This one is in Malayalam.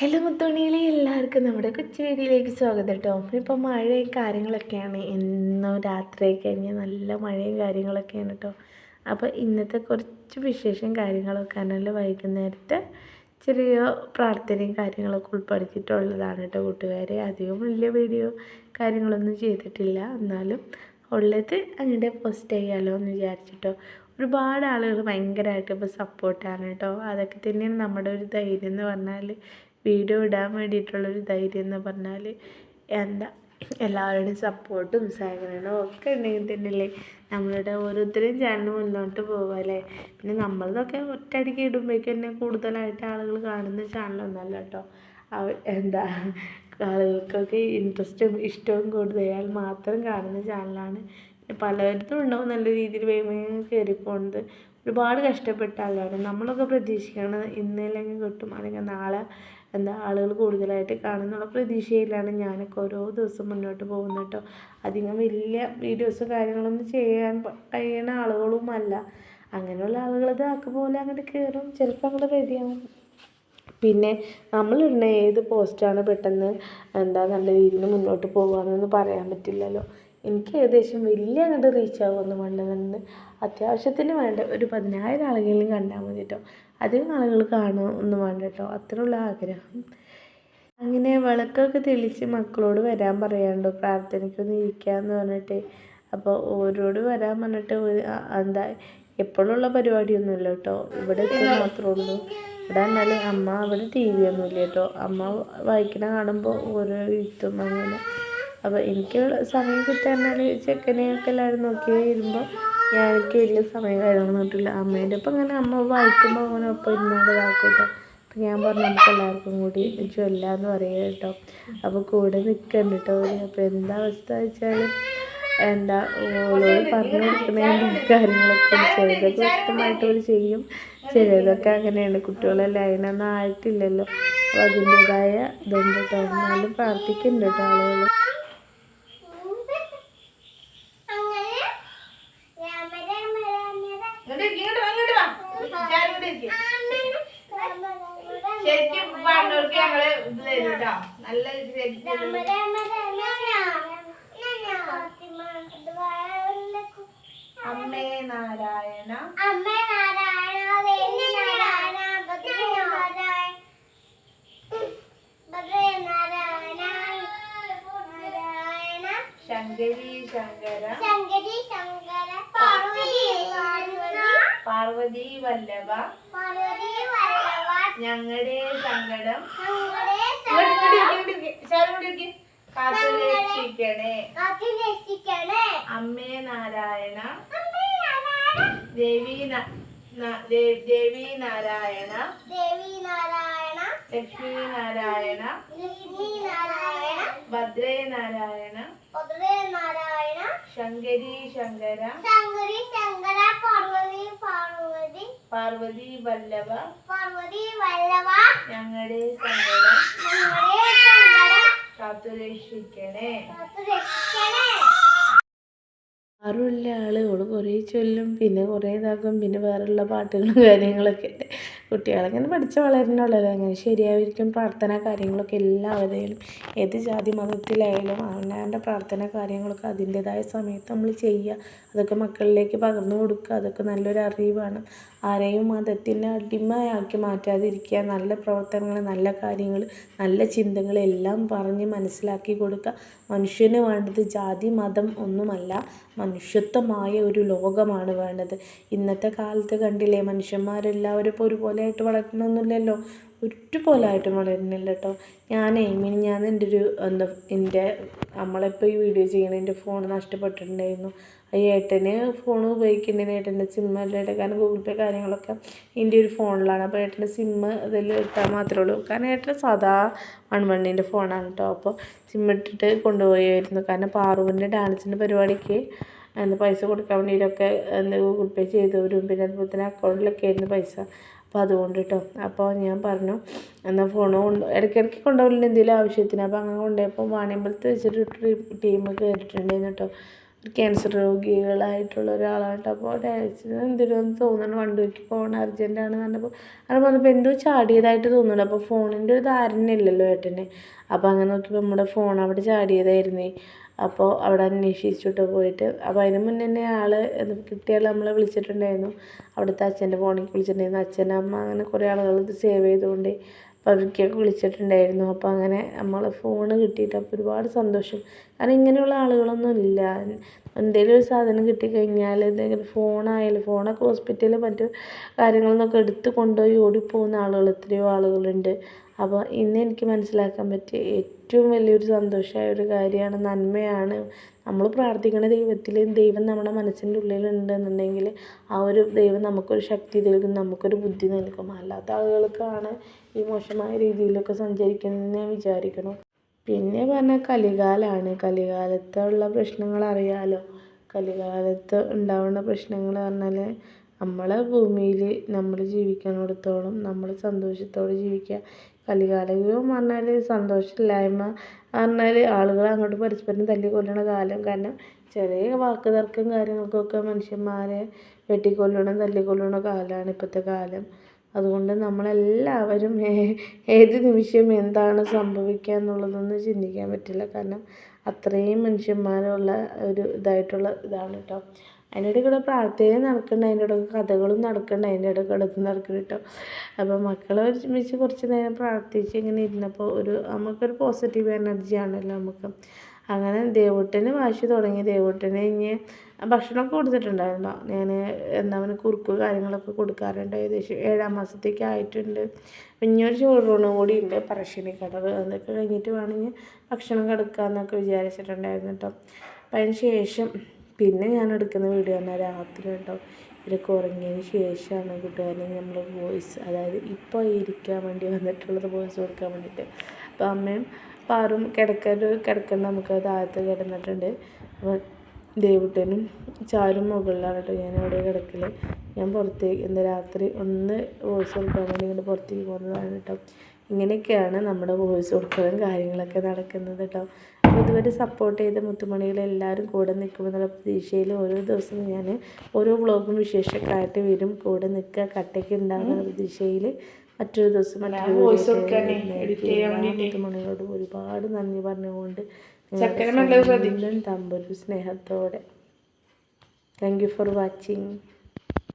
ഹലോ മുത്തോണിയിലെ എല്ലാവർക്കും നമ്മുടെ കൊച്ചു സ്വാഗതം കേട്ടോ. ഇപ്പോൾ മഴയും കാര്യങ്ങളൊക്കെയാണ്. എന്നും രാത്രി കഴിഞ്ഞ് നല്ല മഴയും കാര്യങ്ങളൊക്കെയാണ് കേട്ടോ. അപ്പോൾ ഇന്നത്തെ കുറച്ച് വിശേഷം കാര്യങ്ങളൊക്കെ ആണല്ലോ വൈകുന്നേരത്തെ ചെറിയ പ്രാർത്ഥനയും കാര്യങ്ങളൊക്കെ ഉൾപ്പെടുത്തിയിട്ടുള്ളതാണ് കേട്ടോ കൂട്ടുകാരെ. അധികം വലിയ വീഡിയോ കാര്യങ്ങളൊന്നും ചെയ്തിട്ടില്ല. എന്നാലും ഉള്ളത് അങ്ങനെ പോസ്റ്റ് ചെയ്യാമല്ലോ എന്ന് വിചാരിച്ചിട്ടോ. ഒരുപാട് ആളുകൾ ഭയങ്കരമായിട്ട് ഇപ്പോൾ സപ്പോർട്ടാണ് കേട്ടോ. അതൊക്കെ തന്നെയാണ് നമ്മുടെ ഒരു ധൈര്യം എന്ന് പറഞ്ഞാൽ വീഡിയോ ഇടാൻ വേണ്ടിയിട്ടുള്ളൊരു ധൈര്യം എന്ന് പറഞ്ഞാൽ എന്താ എല്ലാവരുടെയും സപ്പോർട്ടും സഹകരണവും ഒക്കെ ഉണ്ടെങ്കിൽ തന്നെയല്ലേ നമ്മളുടെ ഓരോരുത്തരും ചാനൽ മുന്നോട്ട് പോകാമല്ലേ പിന്നെ നമ്മളതൊക്കെ ഒറ്റയടിക്ക് ഇടുമ്പോഴേക്കും തന്നെ കൂടുതലായിട്ട് ആളുകൾ കാണുന്ന ചാനലൊന്നല്ല കേട്ടോ. എന്താ ആളുകൾക്കൊക്കെ ഇൻട്രസ്റ്റും ഇഷ്ടവും കൂടുതലായാൽ മാത്രം കാണുന്ന ചാനലാണ് പലയിടത്തും ഉണ്ടാവും നല്ല രീതിയിൽ വേഗം കയറി പോകുന്നത് ഒരുപാട് കഷ്ടപ്പെട്ടാലാണ് നമ്മളൊക്കെ പ്രതീക്ഷിക്കുന്നത് ഇന്നില്ലെങ്കിൽ കിട്ടും അല്ലെങ്കിൽ നാളെ എന്താ ആളുകൾ കൂടുതലായിട്ട് കാണുന്നുള്ള പ്രതീക്ഷയിലാണ് ഞാനൊക്കെ ഓരോ ദിവസം മുന്നോട്ട് പോകുന്നത് കേട്ടോ. അധികം വലിയ വീഡിയോസ് കാര്യങ്ങളൊന്നും ചെയ്യാൻ കഴിയുന്ന ആളുകളുമല്ല അങ്ങനെയുള്ള ആളുകൾ ഇതാക്കും പോലെ അങ്ങോട്ട് കയറും ചിലപ്പോൾ അങ്ങോട്ട് റെഡിയാവും. പിന്നെ നമ്മളിടുന്ന ഏത് പോസ്റ്റാണ് പെട്ടെന്ന് എന്താ നല്ല രീതിയിൽ മുന്നോട്ട് പോകുകയെന്നൊന്നും പറയാൻ പറ്റില്ലല്ലോ. എനിക്ക് ഏകദേശം വലിയ അങ്ങോട്ട് റീച്ച് ആവുമൊന്നും വേണ്ടതുണ്ട് അത്യാവശ്യത്തിന് വേണ്ട. ഒരു പതിനായിരം ആളുകളെങ്കിലും കണ്ടാൽ മതി കേട്ടോ അധികം ആളുകൾ കാണുമൊന്നും വേണ്ട കേട്ടോ അത്രയുള്ള ആഗ്രഹം. അങ്ങനെ വിളക്കൊക്കെ തെളിച്ച് മക്കളോട് വരാൻ പറയാണ്ടോ പ്രാർത്ഥനയ്ക്കൊന്ന് ഇരിക്കാമെന്ന് പറഞ്ഞിട്ട്. അപ്പോൾ ഓരോട് വരാൻ പറഞ്ഞിട്ട് എന്താ എപ്പോഴുള്ള പരിപാടിയൊന്നുമില്ല കേട്ടോ ഇവിടെ മാത്രമേ ഉള്ളൂ. ഇവിടെ എന്നാൽ അമ്മ അവിടെ ടി വി ഒന്നുമില്ല കേട്ടോ അമ്മ വായിക്കണ കാണുമ്പോൾ ഓരോ എഴുത്തും അങ്ങനെ. അപ്പോൾ എനിക്ക് സമയം കിട്ടാൻ ചെക്കനെയൊക്കെ എല്ലാവരും നോക്കി വരുമ്പോൾ ഞാൻ എനിക്ക് വലിയ സമയം കാര്യങ്ങളൊന്നും കിട്ടില്ല. അമ്മേന്റെ ഒപ്പം ഇങ്ങനെ അമ്മ വായിക്കുമ്പോൾ അങ്ങനെ ഒപ്പം ഇരുന്നാണ്ട് ഇതാക്കും കേട്ടോ അപ്പം ഞാൻ പറഞ്ഞു നമുക്ക് എല്ലാവർക്കും കൂടി ചൊല്ലാന്ന് പറയുക കേട്ടോ. അപ്പോൾ കൂടെ നിൽക്കണ്ട കേട്ടോ അപ്പോൾ എന്താ അവസ്ഥ വെച്ചാൽ എന്താ ഓരോട് പറഞ്ഞു കൊടുക്കുന്നതിന്റെ കാര്യങ്ങളൊക്കെ. ചിലതൊക്കെ വ്യക്തമായിട്ട് അവർ ചെയ്യും. ചിലതൊക്കെ അങ്ങനെയാണ്. കുട്ടികളെല്ലാം അതിനൊന്നും ആയിട്ടില്ലല്ലോ. അപ്പോൾ അതിന്റേതായ ഇതുണ്ട് കേട്ടോ. എന്നാലും പ്രാർത്ഥിക്കുന്നുണ്ട് കേട്ടോ ആളുകൾ നല്ല അമ്മേ നാരായണ. അമ്മേ ശങ്കരി. ശങ്കര ശങ്കരി. ശങ്കര പാർവതി പാർവതി വല്ലഭ. പാർവതി ഞങ്ങളുടെ സങ്കടം. ഞങ്ങളുടെ ഇങ്ങോട്ട് ഇങ്ങോട്ട് ഇരിക്ക്, ഇങ്ങോട്ട് ഇരിക്ക്. ശാലു ഇങ്ങോട്ട് ഇരിക്ക്. കാത്തു രക്ഷിക്കണേ. കാത്തു രക്ഷിക്കണേ. അമ്മേ നാരായണ. ദേവി ദേവി നാരായണ. ലക്ഷ്മി നാരായണ. ലക്ഷ്മി നാരായണ. ഭദ്രേ നാരായണ ഭദ്രേ നാരായണ ശങ്കരി ശങ്കര ശങ്കരി ശങ്കര പാർവതി പാർവതി പാർവതി വല്ലവ പാർവതി വല്ലഭ ഞങ്ങളുടെ സങ്കടം ഞങ്ങളുടെ സങ്കടം കാത്തുരക്ഷിക്കണേ. കാത്തു രക്ഷിക്കണേ ആറുള്ള ഓൾ കുറേ ചൊല്ലും പിന്നെ കുറേ ഇതാക്കും പിന്നെ വേറെയുള്ള പാട്ടുകളും കാര്യങ്ങളൊക്കെ ഉണ്ട് കുട്ടികളങ്ങനെ പഠിച്ച് വളരുന്നുള്ളല്ലോ. അങ്ങനെ ശരിയായിരിക്കും പ്രാർത്ഥന കാര്യങ്ങളൊക്കെ എല്ലാവരെയും ഏത് ജാതി മതത്തിലായാലും അവനവന്റെ പ്രാർത്ഥന കാര്യങ്ങളൊക്കെ അതിന്റെതായ സമയത്ത് നമ്മൾ ചെയ്യുക. അതൊക്കെ മക്കളിലേക്ക് പകർന്നു കൊടുക്കുക. അതൊക്കെ നല്ലൊരു അറിവാണ്. ആരെയും മതത്തിന്റെ അടിമയാക്കി മാറ്റാതിരിക്കുക. നല്ല പ്രവർത്തനങ്ങൾ നല്ല കാര്യങ്ങൾ നല്ല ചിന്തകളെല്ലാം പറഞ്ഞ് മനസ്സിലാക്കി കൊടുക്കുക. മനുഷ്യന് വേണ്ടത് ജാതി മതം ഒന്നുമല്ല. മനുഷ്യത്വമായ ഒരു ലോകമാണ് വേണ്ടത്. ഇന്നത്തെ കാലത്ത് കണ്ടില്ലേ മനുഷ്യന്മാരെല്ലാവരും ഇപ്പോൾ ഒരുപോലെ ആയിട്ട് വളരണമൊന്നുമില്ലല്ലോ ഒരുപോലെ ആയിട്ടും വളരുന്നില്ല കേട്ടോ ഞാനേ ഞാൻ എന്റെ ഒരു എന്താ എന്റെ നമ്മളിപ്പോൾ ഈ വീഡിയോ ചെയ്യണ എന്റെ ഫോൺ നഷ്ടപ്പെട്ടിട്ടുണ്ടായിരുന്നു. ഈ ഏട്ടന് ഫോൺ ഉപയോഗിക്കേണ്ടതിന് ഏട്ടന്റെ സിമ്മ് എല്ലാം കാരണം ഗൂഗിൾ പേ കാര്യങ്ങളൊക്കെ എന്റെ ഒരു ഫോണിലാണ് അപ്പോൾ ഏട്ടന്റെ സിമ്മ് ഇതിൽ ഇട്ടാൽ മാത്രമേ ഉള്ളൂ. കാരണം ഏട്ടൻ സാധാ വൺ വണ്ണിന്റെ ഫോണാണ് കേട്ടോ അപ്പോൾ സിമ്മ് ഇട്ടിട്ട് കൊണ്ടുപോയായിരുന്നു. കാരണം പാറുവിന്റെ ഡാൻസിന്റെ പരിപാടിക്ക് എന്താ പൈസ കൊടുക്കാൻ വേണ്ടിയിട്ടൊക്കെ എന്താ ഗൂഗിൾ പേ ചെയ്തവരും. പിന്നെ അതുപോലെ തന്നെ അക്കൗണ്ടിലൊക്കെ ആയിരുന്നു പൈസ. അപ്പോൾ അതുകൊണ്ട് കേട്ടോ അപ്പോൾ ഞാൻ പറഞ്ഞു എന്നാൽ ഫോൺ കൊണ്ട് ഇടയ്ക്കിടയ്ക്ക് കൊണ്ടുപോകില്ല എന്തെങ്കിലും ആവശ്യത്തിന്. അപ്പോൾ അങ്ങനെ കൊണ്ടുപോയപ്പോൾ വാണിയമ്പലത്ത് വെച്ചിട്ട് ടീം കയറിയിട്ടുണ്ടായിരുന്നു കേട്ടോ ക്യാൻസർ രോഗികളായിട്ടുള്ള ഒരാളാണ് അപ്പോൾ ഡയാലിസിന് എന്തെങ്കിലും തോന്നുന്നു വണ്ടൂർക്ക് പോകണം അർജന്റാണ് പറഞ്ഞപ്പോൾ അങ്ങനെ പറഞ്ഞപ്പോൾ എന്തോ ചാടിയതായിട്ട് തോന്നുന്നുണ്ട്. അപ്പോൾ ഫോണിന്റെ ഒരു ധാരണ ഇല്ലല്ലോ ഏട്ടന്. അപ്പോൾ അങ്ങനെ നോക്കിയപ്പോൾ നമ്മുടെ ഫോൺ അവിടെ ചാടിയതായിരുന്നേ. അപ്പോൾ അവിടെ അന്വേഷിച്ചിട്ട് പോയിട്ട്. അപ്പോൾ അതിന് മുന്നേ തന്നെ ആൾ കിട്ടിയാൽ നമ്മളെ വിളിച്ചിട്ടുണ്ടായിരുന്നു. അവിടുത്തെ അച്ഛന്റെ ഫോണിൽ വിളിച്ചിട്ടുണ്ടായിരുന്നു. അച്ഛൻ അമ്മ അങ്ങനെ കുറേ ആളുകൾ ഇത് സേവ് ചെയ്തുകൊണ്ട് അപ്പോൾ അവർക്കൊക്കെ വിളിച്ചിട്ടുണ്ടായിരുന്നു. അപ്പോൾ അങ്ങനെ നമ്മൾ ഫോൺ കിട്ടിയിട്ട് അപ്പോൾ ഒരുപാട് സന്തോഷം. കാരണം ഇങ്ങനെയുള്ള ആളുകളൊന്നും ഇല്ല. എന്തെങ്കിലും ഒരു സാധനം കിട്ടിക്കഴിഞ്ഞാൽ എന്തെങ്കിലും ഫോണായാലും ഫോണൊക്കെ ഹോസ്പിറ്റലിൽ മറ്റു കാര്യങ്ങളിൽ നിന്നൊക്കെ എടുത്ത് കൊണ്ടുപോയി ഓടിപ്പോകുന്ന ആളുകൾ എത്രയോ ആളുകളുണ്ട്. അപ്പോൾ ഇന്ന് എനിക്ക് മനസ്സിലാക്കാൻ പറ്റിയ ഏറ്റവും വലിയൊരു സന്തോഷമായ ഒരു കാര്യമാണ് നന്മയാണ്. നമ്മൾ പ്രാർത്ഥിക്കുന്ന ദൈവത്തിൽ ദൈവം നമ്മുടെ മനസ്സിന്റെ ഉള്ളിലുണ്ടെന്നുണ്ടെങ്കിൽ ആ ഒരു ദൈവം നമുക്കൊരു ശക്തി നൽകും നമുക്കൊരു ബുദ്ധി നൽകും. അല്ലാത്ത ആളുകൾക്കാണ് ഈ മോശമായ രീതിയിലൊക്കെ സഞ്ചരിക്കുന്നതെന്ന് ഞാൻ വിചാരിക്കണം പിന്നെ പറഞ്ഞാൽ കലികാലമാണ് കലികാലത്തുള്ള പ്രശ്നങ്ങൾ അറിയാലോ. കലികാലത്ത് ഉണ്ടാവുന്ന പ്രശ്നങ്ങൾ പറഞ്ഞാൽ നമ്മളെ ഭൂമിയിൽ നമ്മൾ ജീവിക്കുന്നിടത്തോളം നമ്മൾ സന്തോഷത്തോടെ ജീവിക്കുക. കലികാലം പറഞ്ഞാൽ സന്തോഷമില്ലായ്മ പറഞ്ഞാൽ ആളുകൾ അങ്ങോട്ട് പരസ്പരം തല്ലിക്കൊല്ലണ കാലം. കാരണം ചെറിയ വാക്ക് തർക്കം കാര്യങ്ങൾക്കൊക്കെ മനുഷ്യന്മാരെ വെട്ടിക്കൊല്ലണം തല്ലിക്കൊല്ലണ കാലമാണ് ഇപ്പോഴത്തെ കാലം. അതുകൊണ്ട് നമ്മളെല്ലാവരും ഏത് നിമിഷം എന്താണ് സംഭവിക്കുക എന്നുള്ളതൊന്നും ചിന്തിക്കാൻ പറ്റില്ല. കാരണം അത്രയും മനുഷ്യന്മാരുള്ള ഒരു ഇതായിട്ടുള്ള ഇതാണ് കേട്ടോ അതിന്റെ ഇടയ്ക്ക് ഇവിടെ പ്രാർത്ഥനയും നടക്കുന്നുണ്ട് അതിന്റെ ഇടയ്ക്ക് കഥകളും നടക്കുന്നുണ്ട് അതിന്റെ ഇടയ്ക്ക് ഇടത്ത് നടക്കുന്നുണ്ട് കേട്ടോ അപ്പോൾ മക്കളെ ഒരുമിച്ച് കുറച്ച് നേരം പ്രാർത്ഥിച്ച് ഇങ്ങനെ ഇരുന്നപ്പോൾ ഒരു നമുക്കൊരു പോസിറ്റീവ് എനർജി ആണല്ലോ നമുക്ക്. അങ്ങനെ ദേവൂട്ടന് വാശി തുടങ്ങി. ദേവൂട്ടന് ഇനി ഭക്ഷണമൊക്കെ കൊടുത്തിട്ടുണ്ടായിരുന്നു? ഞാൻ എന്താ പറയുക കുറുക്ക് കാര്യങ്ങളൊക്കെ കൊടുക്കാറുണ്ട്. ഏകദേശം ഏഴാം മാസത്തേക്ക് ആയിട്ടുണ്ട്. ഇനിയൊരു ചോറൂണും കൂടി ഉണ്ട്. പറശ്ശിനി കടവ് അതൊക്കെ കഴിഞ്ഞിട്ട് വേണമെങ്കിൽ ഭക്ഷണം കിടക്കാമെന്നൊക്കെ വിചാരിച്ചിട്ടുണ്ടായിരുന്നു കേട്ടോ അപ്പം അതിന് ശേഷം പിന്നെ ഞാൻ എടുക്കുന്ന വീഡിയോ എന്നാൽ രാത്രി കേട്ടോ ഇവരൊക്കെ ഉറങ്ങിയതിന് ശേഷമാണ് കൂട്ടുകാരനെ നമ്മൾ വോയിസ് അതായത് ഇപ്പോൾ ഇരിക്കാൻ വേണ്ടി വന്നിട്ടുള്ളത് വോയിസ് കൊടുക്കാൻ വേണ്ടിയിട്ട് അപ്പോൾ അമ്മയും പാറും കിടക്കാൻ കിടക്കണ്ട നമുക്ക് താഴത്ത് കിടന്നിട്ടുണ്ട്. അപ്പോൾ ദേവുട്ടനും ചാരും മുകളിലാണ് കേട്ടോ ഞാൻ അവിടെ കിടക്കൽ ഞാൻ പുറത്തേക്ക് ഇന്ന് രാത്രി ഒന്ന് വോയിസ് കൊടുക്കാൻ വേണ്ടി ഇങ്ങോട്ട് പുറത്തേക്ക് പോകുന്നതാണ് കേട്ടോ. ഇങ്ങനെയൊക്കെയാണ് നമ്മുടെ വോയിസ് കൊടുക്കലും കാര്യങ്ങളൊക്കെ നടക്കുന്നത് കേട്ടോ. അപ്പോൾ ഇതുവരെ സപ്പോർട്ട് ചെയ്ത മുത്തുമണികളെല്ലാവരും കൂടെ നിൽക്കുമെന്നുള്ള പ്രതീക്ഷയിൽ ഓരോ ദിവസവും ഞാൻ ഓരോ വ്ളോഗും വിശേഷമൊക്കെ ആയിട്ട് വരും കൂടെ നിൽക്കുക കട്ടയ്ക്ക് ഉണ്ടാകുന്ന പ്രതീക്ഷയിൽ മറ്റൊരു ദിവസം. മുത്തുമണികളോട് ഒരുപാട് നന്ദി പറഞ്ഞുകൊണ്ട്. തമ്പൊരു സ്നേഹത്തോടെ താങ്ക് യു ഫോർ വാച്ചിങ്